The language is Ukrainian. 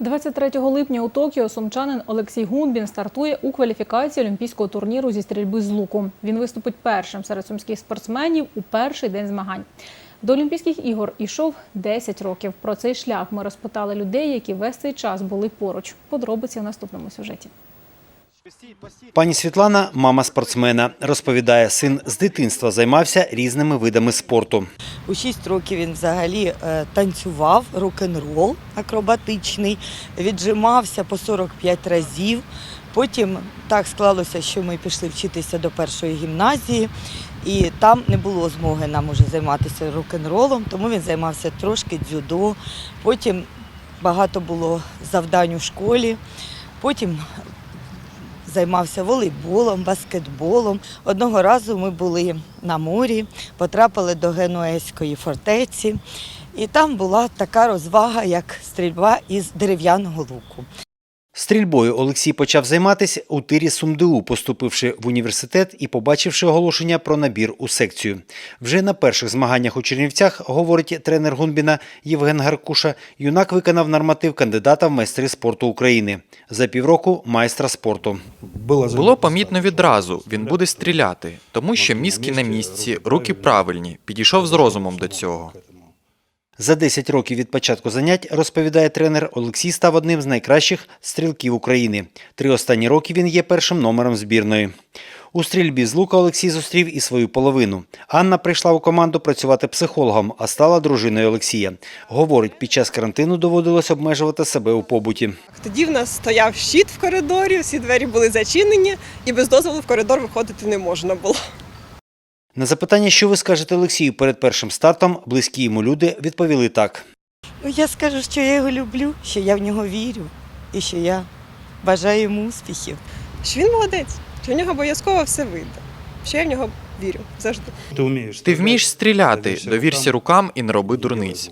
23 липня у Токіо сумчанин Олексій Гунбін стартує у кваліфікації олімпійського турніру зі стрільби з луку. Він виступить першим серед сумських спортсменів у перший день змагань. До Олімпійських ігор ішов 10 років. Про цей шлях ми розпитали людей, які весь цей час були поруч. Подробиці в наступному сюжеті. Пані Світлана, мама спортсмена, розповідає, син з дитинства займався різними видами спорту. У 6 років він взагалі е, танцював рок-н-рол акробатичний, віджимався по 45 разів. Потім так склалося, що ми пішли вчитися до першої гімназії, і там не було змоги нам уже займатися рок-н-ролом, тому він займався трошки дзюдо. Потім багато було завдань у школі. Потім займався волейболом, баскетболом. Одного разу ми були на морі, потрапили до Генуезької фортеці, і там була така розвага, як стрільба із дерев'яного луку. Стрільбою Олексій почав займатися у тирі СумДУ, поступивши в університет і побачивши оголошення про набір у секцію. Вже на перших змаганнях у Чернівцях, говорить тренер Гунбіна Євген Гаркуша, юнак виконав норматив кандидата в майстри спорту України. За півроку майстра спорту. Було помітно відразу, він буде стріляти, тому що мізки на місці, руки правильні, підійшов з розумом до цього. За 10 років від початку занять, розповідає тренер, Олексій став одним з найкращих стрілків України. Три останні роки він є першим номером збірної. У стрільбі з лука Олексій зустрів і свою половину. Анна прийшла у команду працювати психологом, а стала дружиною Олексія. Говорить, під час карантину доводилось обмежувати себе у побуті. Тоді в нас стояв щит в коридорі, всі двері були зачинені, і без дозволу в коридор виходити не можна було. На запитання, що ви скажете Олексію перед першим стартом, близькі йому люди відповіли так. Ну, я скажу, що я його люблю, що я в нього вірю і що я бажаю йому успіхів. Що він молодець, що в нього обов'язково все вийде. Що я в нього вірю завжди. Ти вмієш Ти вмієш стріляти, довірся рукам і не роби дурниць.